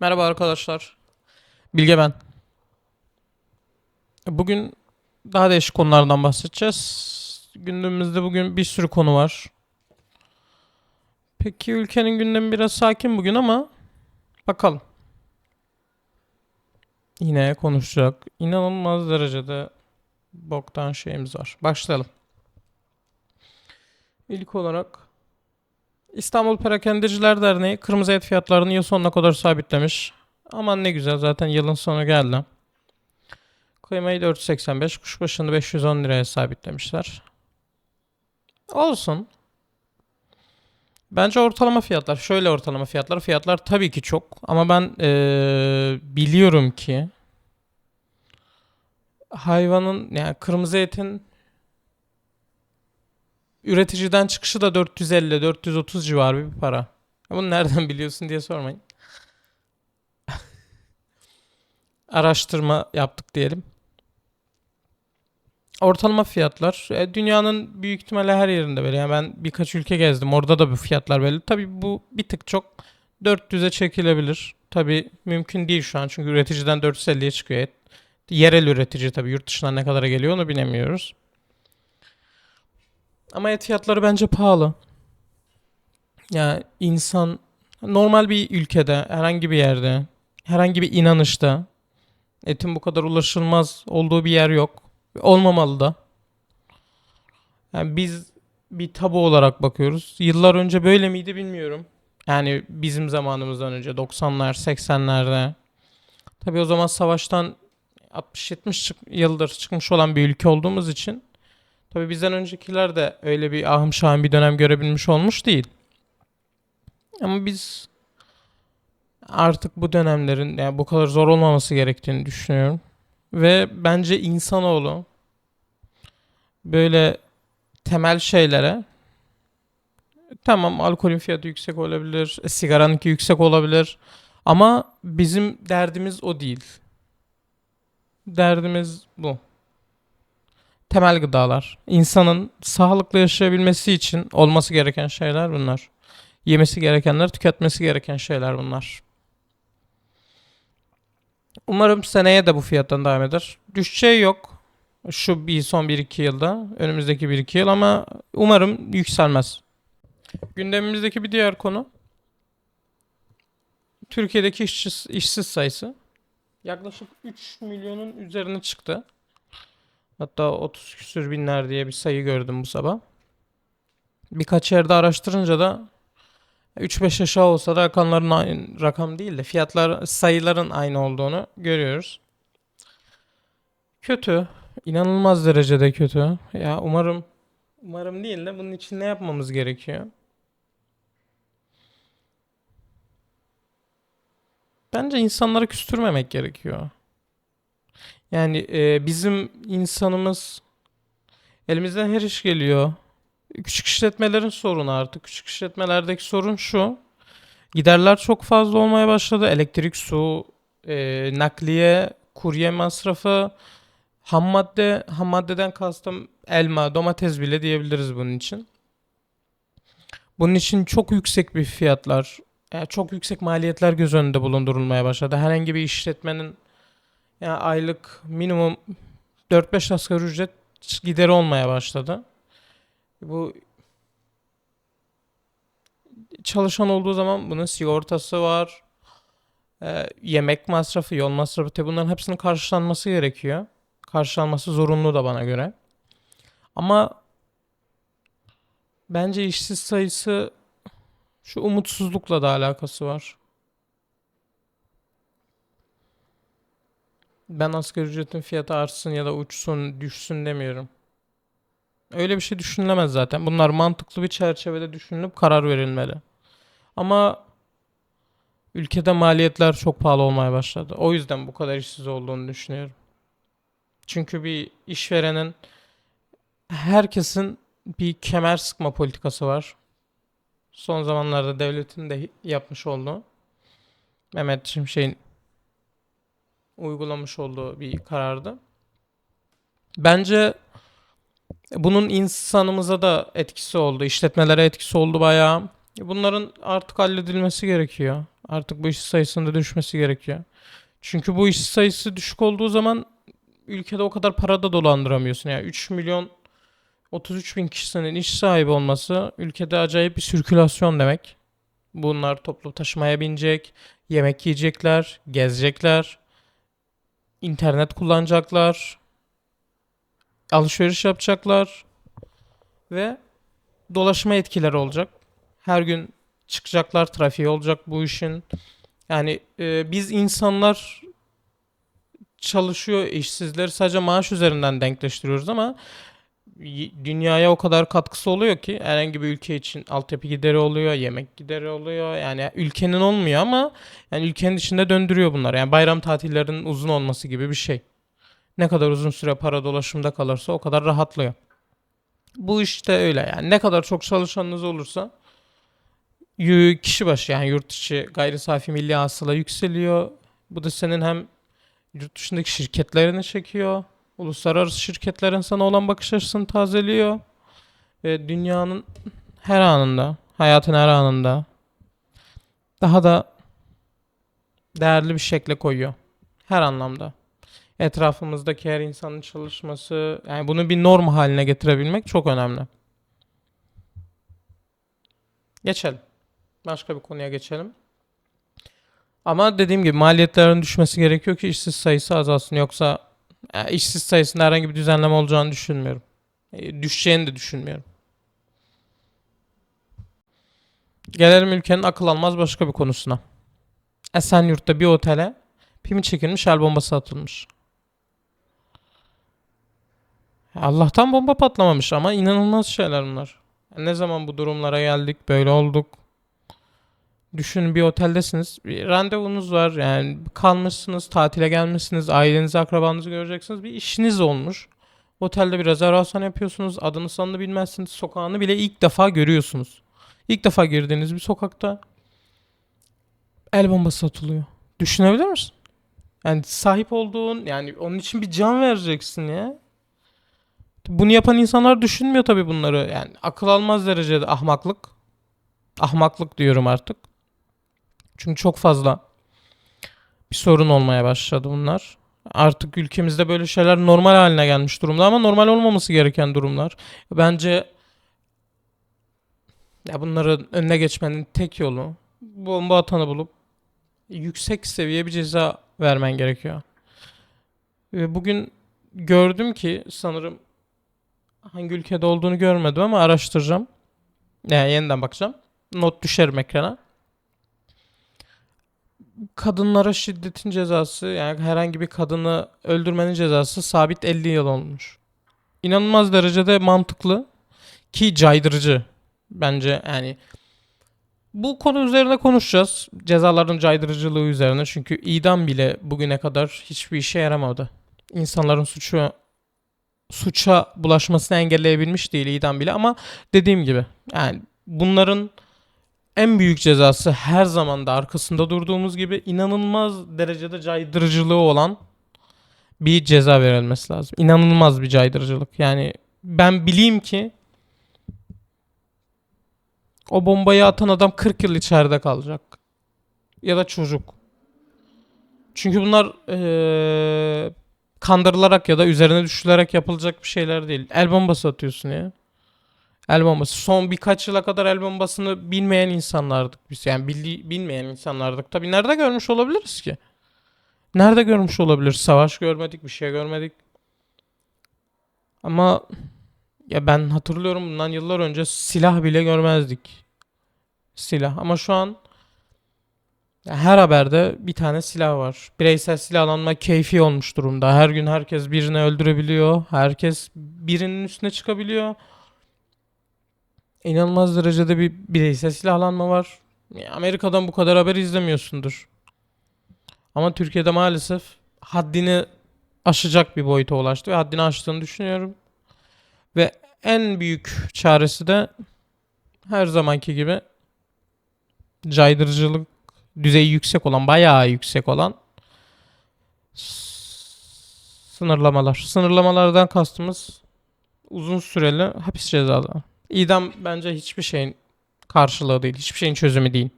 Merhaba arkadaşlar. Bilge ben. Bugün daha değişik konulardan bahsedeceğiz. Gündemimizde bugün bir sürü konu var. Peki ülkenin gündemi biraz sakin bugün ama bakalım. Yine konuşacak inanılmaz derecede boktan şeyimiz var. Başlayalım. İlk olarak İstanbul Perakendeciler Derneği kırmızı et fiyatlarını yıl sonuna kadar sabitlemiş. Aman ne güzel zaten yılın sonu geldi. Kıymayı 485, kuşbaşını 510 liraya sabitlemişler. Olsun. Bence ortalama fiyatlar. Şöyle ortalama fiyatlar. Fiyatlar tabii ki çok. Ama ben eee, biliyorum ki hayvanın yani kırmızı etin üreticiden çıkışı da 450-430 civarı bir para. Bunu nereden biliyorsun diye sormayın. Araştırma yaptık diyelim. Ortalama fiyatlar e, dünyanın büyük ihtimalle her yerinde böyle. Yani ben birkaç ülke gezdim. Orada da bu fiyatlar belli. Tabii bu bir tık çok 400'e çekilebilir. Tabii mümkün değil şu an çünkü üreticiden 450'ye çıkıyor. Yerel üretici tabii yurt dışından ne kadara geliyor onu bilemiyoruz. Ama et fiyatları bence pahalı. Yani insan normal bir ülkede, herhangi bir yerde, herhangi bir inanışta etin bu kadar ulaşılmaz olduğu bir yer yok. Olmamalı da. Yani biz bir tabu olarak bakıyoruz. Yıllar önce böyle miydi bilmiyorum. Yani bizim zamanımızdan önce 90'lar, 80'lerde. Tabii o zaman savaştan 60-70 çık- yıldır çıkmış olan bir ülke olduğumuz için Tabii bizden öncekiler de öyle bir ahım şahım bir dönem görebilmiş olmuş değil. Ama biz artık bu dönemlerin yani bu kadar zor olmaması gerektiğini düşünüyorum. Ve bence insanoğlu böyle temel şeylere tamam alkolün fiyatı yüksek olabilir, e, sigaranınki yüksek olabilir ama bizim derdimiz o değil. Derdimiz bu temel gıdalar. İnsanın sağlıklı yaşayabilmesi için olması gereken şeyler bunlar. Yemesi gerekenler, tüketmesi gereken şeyler bunlar. Umarım seneye de bu fiyattan devam eder. Düşeceği yok. Şu bir son 1-2 yılda, önümüzdeki 1-2 yıl ama umarım yükselmez. Gündemimizdeki bir diğer konu Türkiye'deki işsiz, işsiz sayısı. Yaklaşık 3 milyonun üzerine çıktı. Hatta 30 küsür binler diye bir sayı gördüm bu sabah. Birkaç yerde araştırınca da 3-5 aşağı olsa da rakamların aynı, rakam değil de fiyatlar sayıların aynı olduğunu görüyoruz. Kötü. inanılmaz derecede kötü. Ya umarım umarım değil de bunun için ne yapmamız gerekiyor? Bence insanları küstürmemek gerekiyor. Yani e, bizim insanımız elimizden her iş geliyor. Küçük işletmelerin sorunu artık. Küçük işletmelerdeki sorun şu. Giderler çok fazla olmaya başladı. Elektrik, su, e, nakliye, kurye masrafı, ham madde, ham maddeden kastım elma, domates bile diyebiliriz bunun için. Bunun için çok yüksek bir fiyatlar, yani çok yüksek maliyetler göz önünde bulundurulmaya başladı. Herhangi bir işletmenin yani aylık minimum 4-5 asgari ücret gideri olmaya başladı. Bu çalışan olduğu zaman bunun sigortası var, e, yemek masrafı, yol masrafı tabii bunların hepsinin karşılanması gerekiyor. Karşılanması zorunlu da bana göre. Ama bence işsiz sayısı şu umutsuzlukla da alakası var. Ben asgari ücretin fiyatı artsın ya da uçsun, düşsün demiyorum. Öyle bir şey düşünülemez zaten. Bunlar mantıklı bir çerçevede düşünülüp karar verilmeli. Ama ülkede maliyetler çok pahalı olmaya başladı. O yüzden bu kadar işsiz olduğunu düşünüyorum. Çünkü bir işverenin herkesin bir kemer sıkma politikası var. Son zamanlarda devletin de yapmış olduğu. Mehmet Şimşek'in uygulamış olduğu bir karardı. Bence bunun insanımıza da etkisi oldu, işletmelere etkisi oldu bayağı. Bunların artık halledilmesi gerekiyor. Artık bu işsiz sayısının da düşmesi gerekiyor. Çünkü bu işsiz sayısı düşük olduğu zaman ülkede o kadar para da dolandıramıyorsun. Yani 3 milyon 33 bin kişinin iş sahibi olması ülkede acayip bir sirkülasyon demek. Bunlar toplu taşımaya binecek, yemek yiyecekler, gezecekler, internet kullanacaklar, alışveriş yapacaklar ve dolaşma etkileri olacak. Her gün çıkacaklar, trafiği olacak bu işin. Yani e, biz insanlar çalışıyor işsizleri sadece maaş üzerinden denkleştiriyoruz ama dünyaya o kadar katkısı oluyor ki herhangi bir ülke için altyapı gideri oluyor, yemek gideri oluyor. Yani ülkenin olmuyor ama yani ülkenin içinde döndürüyor bunlar. Yani bayram tatillerinin uzun olması gibi bir şey. Ne kadar uzun süre para dolaşımda kalırsa o kadar rahatlıyor. Bu işte öyle yani. Ne kadar çok çalışanınız olursa kişi başı yani yurt içi gayri safi milli hasıla yükseliyor. Bu da senin hem yurt dışındaki şirketlerini çekiyor. Uluslararası şirketlerin sana olan bakış açısını tazeliyor. Ve dünyanın her anında, hayatın her anında daha da değerli bir şekle koyuyor. Her anlamda. Etrafımızdaki her insanın çalışması, yani bunu bir norm haline getirebilmek çok önemli. Geçelim. Başka bir konuya geçelim. Ama dediğim gibi maliyetlerin düşmesi gerekiyor ki işsiz sayısı azalsın. Yoksa e, işsiz sayısında herhangi bir düzenleme olacağını düşünmüyorum. E, düşeceğini de düşünmüyorum. Gelelim ülkenin akıl almaz başka bir konusuna. Esenyurt'ta bir otele pimi çekilmiş el bombası atılmış. Allah'tan bomba patlamamış ama inanılmaz şeyler bunlar. Ne zaman bu durumlara geldik, böyle olduk. Düşünün bir oteldesiniz. Bir randevunuz var. Yani kalmışsınız, tatile gelmişsiniz, ailenizi, akrabanızı göreceksiniz. Bir işiniz olmuş. Otelde bir rezervasyon yapıyorsunuz. Adını sanını bilmezsiniz. Sokağını bile ilk defa görüyorsunuz. İlk defa girdiğiniz bir sokakta el bombası atılıyor. Düşünebilir misin? Yani sahip olduğun yani onun için bir can vereceksin ya. Bunu yapan insanlar düşünmüyor tabii bunları. Yani akıl almaz derecede ahmaklık. Ahmaklık diyorum artık. Çünkü çok fazla bir sorun olmaya başladı bunlar. Artık ülkemizde böyle şeyler normal haline gelmiş durumda ama normal olmaması gereken durumlar. Bence ya bunların önüne geçmenin tek yolu bomba atanı bulup yüksek seviye bir ceza vermen gerekiyor. Ve bugün gördüm ki sanırım hangi ülkede olduğunu görmedim ama araştıracağım. Yani yeniden bakacağım. Not düşerim ekrana. Kadınlara şiddetin cezası yani herhangi bir kadını öldürmenin cezası sabit 50 yıl olmuş. İnanılmaz derecede mantıklı ki caydırıcı bence yani bu konu üzerine konuşacağız. Cezaların caydırıcılığı üzerine. Çünkü idam bile bugüne kadar hiçbir işe yaramadı. İnsanların suçu suça bulaşmasını engelleyebilmiş değil idam bile ama dediğim gibi yani bunların en büyük cezası her zaman da arkasında durduğumuz gibi inanılmaz derecede caydırıcılığı olan bir ceza verilmesi lazım. İnanılmaz bir caydırıcılık. Yani ben bileyim ki o bombayı atan adam 40 yıl içeride kalacak. Ya da çocuk. Çünkü bunlar eee, kandırılarak ya da üzerine düşülerek yapılacak bir şeyler değil. El bombası atıyorsun ya. El bombası. Son birkaç yıla kadar el bombasını bilmeyen insanlardık biz. Yani bildi- bilmeyen insanlardık. Tabii nerede görmüş olabiliriz ki? Nerede görmüş olabilir? Savaş görmedik, bir şey görmedik. Ama ya ben hatırlıyorum bundan yıllar önce silah bile görmezdik. Silah. Ama şu an her haberde bir tane silah var. Bireysel silahlanma keyfi olmuş durumda. Her gün herkes birini öldürebiliyor. Herkes birinin üstüne çıkabiliyor. İnanılmaz derecede bir bireysel silahlanma var. Amerika'dan bu kadar haber izlemiyorsundur. Ama Türkiye'de maalesef haddini aşacak bir boyuta ulaştı ve haddini aştığını düşünüyorum. Ve en büyük çaresi de her zamanki gibi caydırıcılık düzeyi yüksek olan, bayağı yüksek olan sınırlamalar. Sınırlamalardan kastımız uzun süreli hapis cezaları. İdam bence hiçbir şeyin karşılığı değil. Hiçbir şeyin çözümü değil.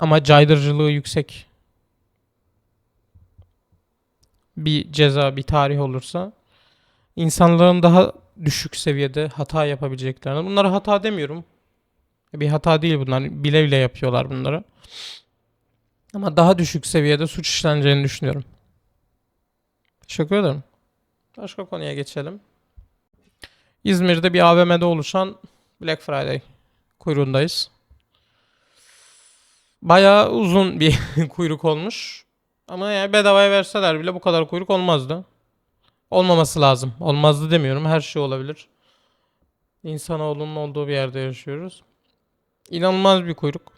ama caydırıcılığı yüksek bir ceza, bir tarih olursa insanların daha düşük seviyede hata yapabileceklerini. Bunlara hata demiyorum. Bir hata değil bunlar. Bile bile yapıyorlar bunları. Ama daha düşük seviyede suç işleneceğini düşünüyorum. Teşekkür ederim. Başka konuya geçelim. İzmir'de bir AVM'de oluşan Black Friday kuyruğundayız. Bayağı uzun bir kuyruk olmuş. Ama yani bedavaya verseler bile bu kadar kuyruk olmazdı. Olmaması lazım. Olmazdı demiyorum. Her şey olabilir. İnsanoğlunun olduğu bir yerde yaşıyoruz. İnanılmaz bir kuyruk.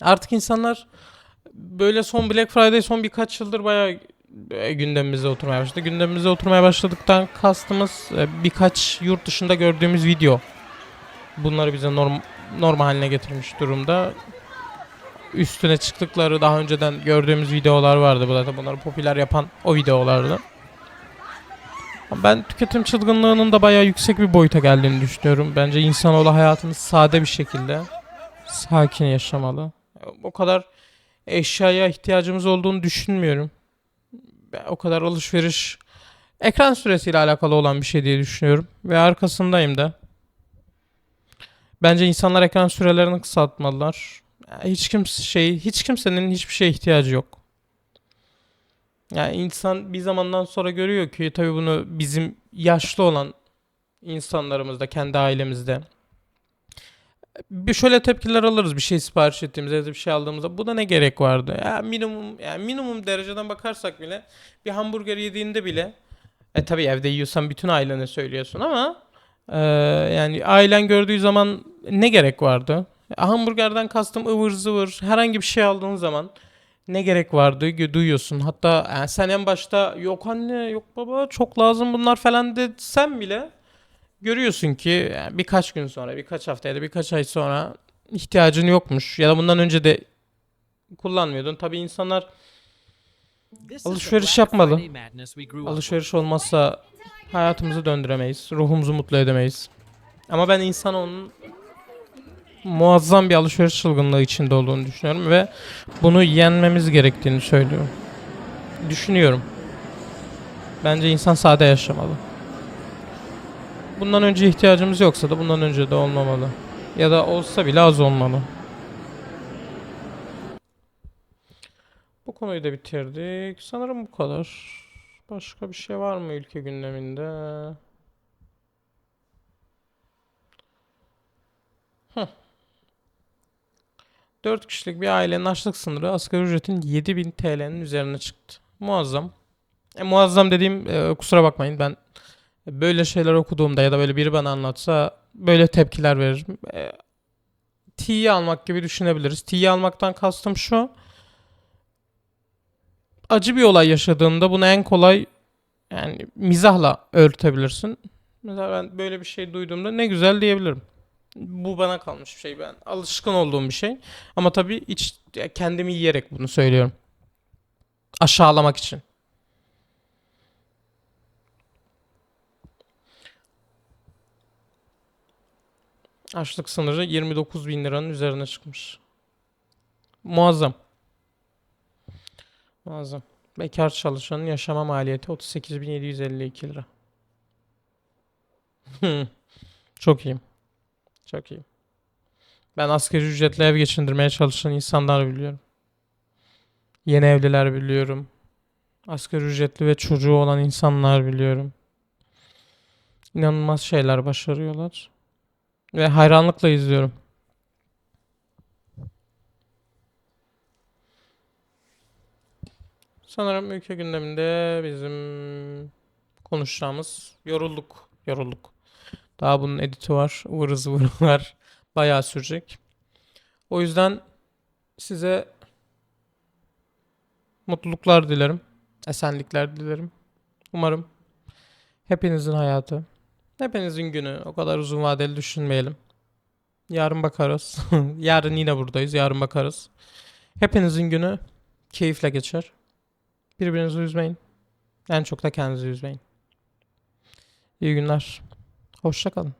Artık insanlar böyle son Black Friday son birkaç yıldır bayağı gündemimize oturmaya başladı. Gündemimize oturmaya başladıktan kastımız e, birkaç yurt dışında gördüğümüz video. Bunları bize norm normal haline getirmiş durumda. Üstüne çıktıkları daha önceden gördüğümüz videolar vardı. Bu zaten bunları popüler yapan o videolardı. Ben tüketim çılgınlığının da bayağı yüksek bir boyuta geldiğini düşünüyorum. Bence insanoğlu hayatını sade bir şekilde sakin yaşamalı. O kadar eşyaya ihtiyacımız olduğunu düşünmüyorum. O kadar alışveriş ekran süresiyle alakalı olan bir şey diye düşünüyorum ve arkasındayım da. Bence insanlar ekran sürelerini kısaltmalılar. Hiç kimse şey hiç kimsenin hiçbir şeye ihtiyacı yok. Yani insan bir zamandan sonra görüyor ki tabii bunu bizim yaşlı olan insanlarımızda kendi ailemizde bir şöyle tepkiler alırız bir şey sipariş ettiğimizde da bir şey aldığımızda buna ne gerek vardı? Ya minimum yani minimum dereceden bakarsak bile bir hamburger yediğinde bile e tabii evde yiyorsan bütün ailene söylüyorsun ama e, yani ailen gördüğü zaman ne gerek vardı? Hamburgerden kastım ıvır zıvır herhangi bir şey aldığın zaman ne gerek vardı duyuyorsun. Hatta yani sen en başta yok anne yok baba çok lazım bunlar falan sen bile görüyorsun ki birkaç gün sonra, birkaç hafta ya da birkaç ay sonra ihtiyacın yokmuş ya da bundan önce de kullanmıyordun. Tabii insanlar Alışveriş yapmalı. alışveriş olmazsa hayatımızı döndüremeyiz, ruhumuzu mutlu edemeyiz. Ama ben insanoğlunun muazzam bir alışveriş çılgınlığı içinde olduğunu düşünüyorum ve bunu yenmemiz gerektiğini söylüyorum. Düşünüyorum. Bence insan sade yaşamalı. Bundan önce ihtiyacımız yoksa da bundan önce de olmamalı. Ya da olsa bile az olmalı. Bu konuyu da bitirdik. Sanırım bu kadar. Başka bir şey var mı ülke gündeminde? Heh. 4 kişilik bir ailenin açlık sınırı asgari ücretin 7000 TL'nin üzerine çıktı. Muazzam. E, muazzam dediğim e, kusura bakmayın ben böyle şeyler okuduğumda ya da böyle biri bana anlatsa böyle tepkiler veririm. E, T'yi almak gibi düşünebiliriz. T'yi almaktan kastım şu. Acı bir olay yaşadığında bunu en kolay yani mizahla örtebilirsin. Mesela ben böyle bir şey duyduğumda ne güzel diyebilirim. Bu bana kalmış bir şey ben. Alışkın olduğum bir şey. Ama tabii iç kendimi yiyerek bunu söylüyorum. Aşağılamak için. Açlık sınırı 29 bin liranın üzerine çıkmış. Muazzam. Muazzam. Bekar çalışanın yaşama maliyeti 38.752 lira. Çok iyiyim. Çok iyi. Ben asgari ücretle ev geçindirmeye çalışan insanlar biliyorum. Yeni evliler biliyorum. Asgari ücretli ve çocuğu olan insanlar biliyorum. İnanılmaz şeyler başarıyorlar. Ve hayranlıkla izliyorum. Sanırım ülke gündeminde bizim konuşacağımız yorulduk. Yorulduk. Daha bunun editi var. ıvır zıvır var. Bayağı sürecek. O yüzden size mutluluklar dilerim. Esenlikler dilerim. Umarım hepinizin hayatı, hepinizin günü o kadar uzun vadeli düşünmeyelim. Yarın bakarız. Yarın yine buradayız. Yarın bakarız. Hepinizin günü keyifle geçer. Birbirinizi üzmeyin. En çok da kendinizi üzmeyin. İyi günler. Hoşça kalın.